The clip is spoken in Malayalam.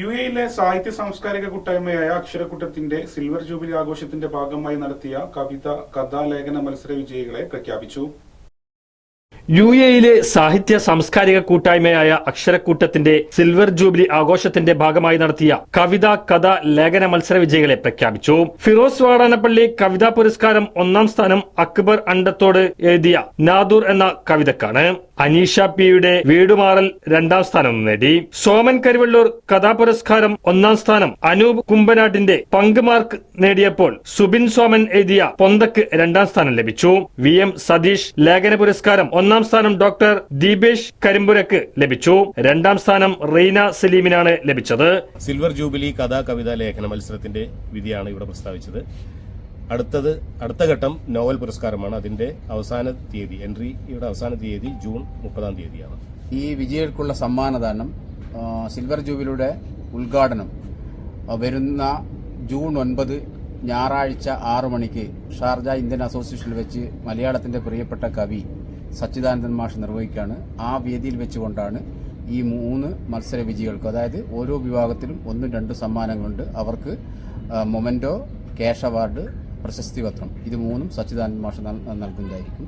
U എയിലെ സാഹിത്യ സാംസ്കാരിക കൂട്ടായ്മയായ അക്ഷരക്കൂട്ടത്തിന്റെ സിൽവർ ജൂബിലി ആഘോഷത്തിന്റെ ഭാഗമായി നടത്തിയ കവിത കഥാലേഖന മത്സര വിജയികളെ പ്രഖ്യാപിച്ചു. യു എയിലെ സാഹിത്യ സാംസ്കാരിക കൂട്ടായ്മയായ അക്ഷരക്കൂട്ടത്തിന്റെ സിൽവർ ജൂബിലി ആഘോഷത്തിന്റെ ഭാഗമായി നടത്തിയ കവിത കഥ ലേഖന മത്സര വിജയികളെ പ്രഖ്യാപിച്ചു. ഫിറോസ് വാടാനപ്പള്ളി കവിതാ പുരസ്കാരം ഒന്നാം സ്ഥാനം അക്ബർ അണ്ടത്തോട് എഴുതിയ നാദൂർ എന്ന കവിതക്കാണ്. അനീഷ പിയുടെ വീടുമാറൽ രണ്ടാം സ്ഥാനം നേടി. സോമൻ കരുവള്ളൂർ കഥാപുരസ്കാരം ഒന്നാം സ്ഥാനം അനൂപ് കുമ്പനാട്ടിന്റെ പങ്ക് മാർക്ക് നേടിയപ്പോൾ സുബിൻ സോമൻ എഴുതിയ പൊന്തക്ക് രണ്ടാം സ്ഥാനം ലഭിച്ചു. വി എം സതീഷ് ലേഖന പുരസ്കാരം ഒന്നാം സ്ഥാനം ഡോക്ടർ ദീപേഷ് കരിമ്പുരക്ക് ലഭിച്ചു. രണ്ടാം സ്ഥാനം റീന സലീമിനാണ് ലഭിച്ചത്. സിൽവർ ജൂബിലി കഥാ കവിതാ ലേഖന മത്സരത്തിന്റെ വിധിയാണ് ഇവിടെ പ്രസ്താവിച്ചത്. അടുത്തത് അടുത്ത ഘട്ടം നോവൽ പുരസ്കാരമാണ്. അതിന്റെ അവസാന തീയതി എൻട്രിയുടെ അവസാന തീയതി ജൂൺ മുപ്പതാം തീയതിയാണ്. ഈ വിജയികൾക്കുള്ള സമ്മാനദാനം സിൽവർ ജൂബിലിയുടെ ഉദ്ഘാടനം വരുന്ന ജൂൺ ഒൻപത് ഞായറാഴ്ച ആറു മണിക്ക് ഷാർജ ഇന്ത്യൻ അസോസിയേഷനിൽ വെച്ച് മലയാളത്തിന്റെ പ്രിയപ്പെട്ട കവി സച്ചിദാനന്ദൻ മാഷ് നിർവഹിക്കുകയാണ്. ആ വേദിയിൽ വെച്ചുകൊണ്ടാണ് ഈ മൂന്ന് മത്സര വിജയികൾക്ക് അതായത് ഓരോ വിഭാഗത്തിലും ഒന്നും രണ്ടും സമ്മാനങ്ങളുണ്ട്. അവർക്ക് മൊമെന്റോ ക്യാഷ് അവാർഡ് പ്രശസ്തി പത്രം. ഇത് മൂന്നും സച്ചിദാനന്ദ മാഷ് നൽ- നൽകുന്നതായിരിക്കും.